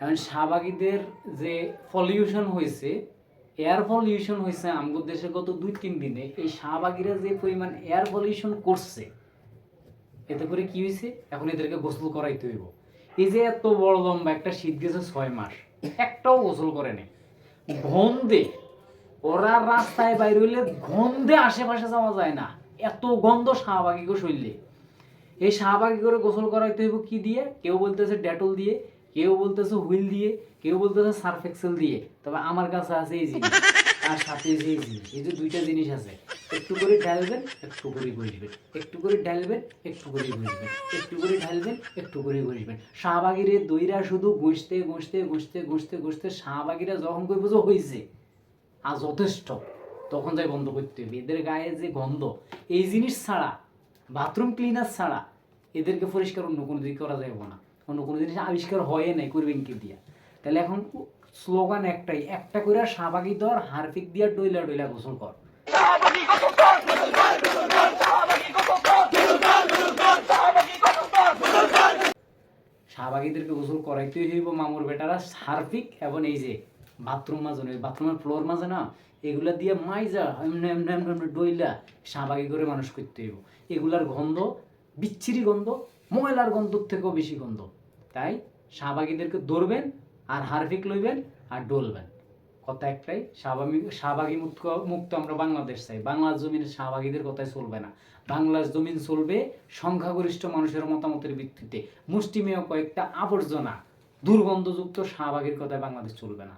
এখন শাহবাগীদের যে পলিউশন হয়েছে এয়ার পলিউশন হয়েছে আমগো দেশে গত দুই তিন দিনে, এই শাহবাগীরা যে পরিমাণ এয়ার পলিউশন করছে, এতে করে কি হয়েছে? এখন এদেরকে গোসল করাইতে হইব। এই যে এত বড় লম্বা একটা শীত গেছে ছয় মাস, একটাও গোসল করে নেই। গন্ধে, ওরা রাস্তায় বাইরে হইলে গন্ধে আশেপাশে যাওয়া যায় না। এত গন্ধ শাহবাগীকে শৈলে এই শাহবাগী করে গোসল করাইতে হইব কি দিয়ে? কেউ বলতেছে ডেটল দিয়ে। কেউ বলতেছে হুইল দিয়ে, কেউ বলতেছে সার্ফ এক্সেল দিয়ে। তবে আমার কাছে আছে এই জিনিস আর সাথে যে জিনিস, এই যে দুইটা জিনিস আছে, একটু করে ঢালবেন, একটু করে ঘষবেন, একটু করে ঢালবেন, একটু করে ঘষবেন, একটু করে ঢালবেন, একটু করে ঘষবেন। শাহবাগিরে দইরা শুধু ঘষতে ঘষতে ঘষতে ঘষতে ঘষতে শাহবাগিরা যখন কই বুঝো হয়েছে আর যথেষ্ট, তখন যাই বন্ধ করতে হবে। এদের গায়ে যে গন্ধ, এই জিনিস ছাড়া, বাথরুম ক্লিনার ছাড়া, এদেরকে পরিষ্কার অন্য কোনো দিকে করা যাবে না। অন্য কোনো জিনিস আবিষ্কার হয় নাই করবেন কি দিয়া। তাহলে এখন স্লোগান একটাই একটা করে সাবাগি দর হারপিক দিয়া ডইলা ডইলা গোসল কর। শাহবাগীদেরকে গোসল করাইতেই হইব মামুর বেটারা হারপিক এবং এই যে বাথরুম মাঝে ওই বাথরুমের ফ্লোর মাঝে না এগুলা দিয়ে মাইজা এমনি এমনি এমনি এমনি ডইলা শাহবাগি করে মানুষ করতে হইব। এগুলার গন্ধ বিচ্ছিরি গন্ধ ময়লার গন্ধর থেকেও বেশি গন্ধ। তাই শাহবাগীদেরকে ধরবেন আর হারপিক লইবেন আর ডলবেন। কথা একটাই, শাহবাগী শাহবাগী মুক্ত মুক্ত আমরা বাংলাদেশ চাই। বাংলার জমিনে শাহবাগীদের কথাই চলবে না। বাংলার জমিন চলবে সংখ্যাগরিষ্ঠ মানুষের মতামতের ভিত্তিতে। মুষ্টিমেয় কয়েকটা আবর্জনা দুর্গন্ধযুক্ত শাহবাগীর কথায় বাংলাদেশ চলবে না।